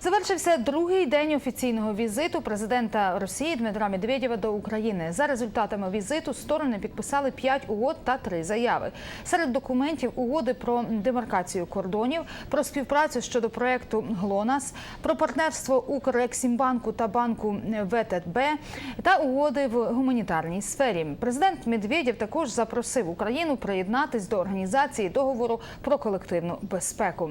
Завершився другий день офіційного візиту президента Росії Дмитра Медведєва до України. За результатами візиту сторони підписали п'ять угод та три заяви. Серед документів угоди про демаркацію кордонів, про співпрацю щодо проекту ГЛОНАС, про партнерство Укрексімбанку та банку ВТБ та угоди в гуманітарній сфері. Президент Медведєв також запросив Україну приєднатись до організації договору про колективну безпеку.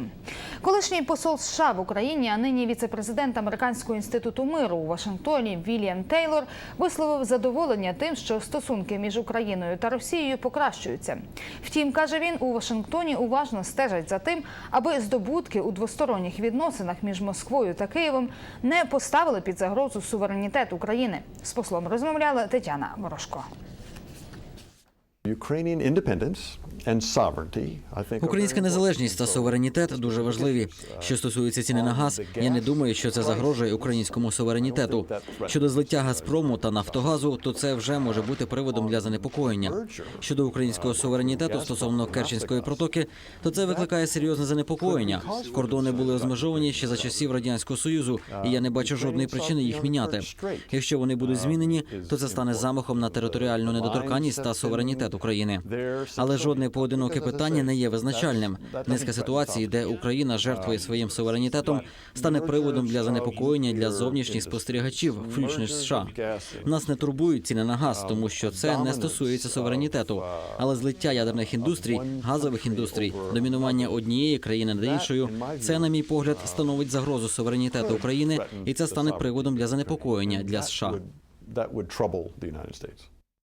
Колишній посол США в Україні, а нині віце-президент Американського інституту миру у Вашингтоні Вільям Тейлор висловив задоволення тим, що стосунки між Україною та Росією покращуються. Втім, каже він, у Вашингтоні уважно стежать за тим, аби здобутки у двосторонніх відносинах між Москвою та Києвом не поставили під загрозу суверенітет України. З послом розмовляла Тетяна Ворожко. Українська незалежність та суверенітет дуже важливі. Що стосується ціни на газ, я не думаю, що це загрожує українському суверенітету. Щодо злиття Газпрому та Нафтогазу, то це вже може бути приводом для занепокоєння. Щодо українського суверенітету стосовно Керченської протоки, то це викликає серйозне занепокоєння. Кордони були розмежовані ще за часів радянського союзу, і я не бачу жодної причини їх міняти. Якщо вони будуть змінені, то це стане замахом на територіальну недоторканність та суверенітет України. Але жодне поодиноке питання не є визначальним. Низка ситуацій, де Україна жертвує своїм суверенітетом, стане приводом для занепокоєння для зовнішніх спостерігачів, включно з США. Нас не турбують ціни на газ, тому що це не стосується суверенітету. Але злиття ядерних індустрій, газових індустрій, домінування однієї країни над іншою, це, на мій погляд, становить загрозу суверенітету України, і це стане приводом для занепокоєння для США.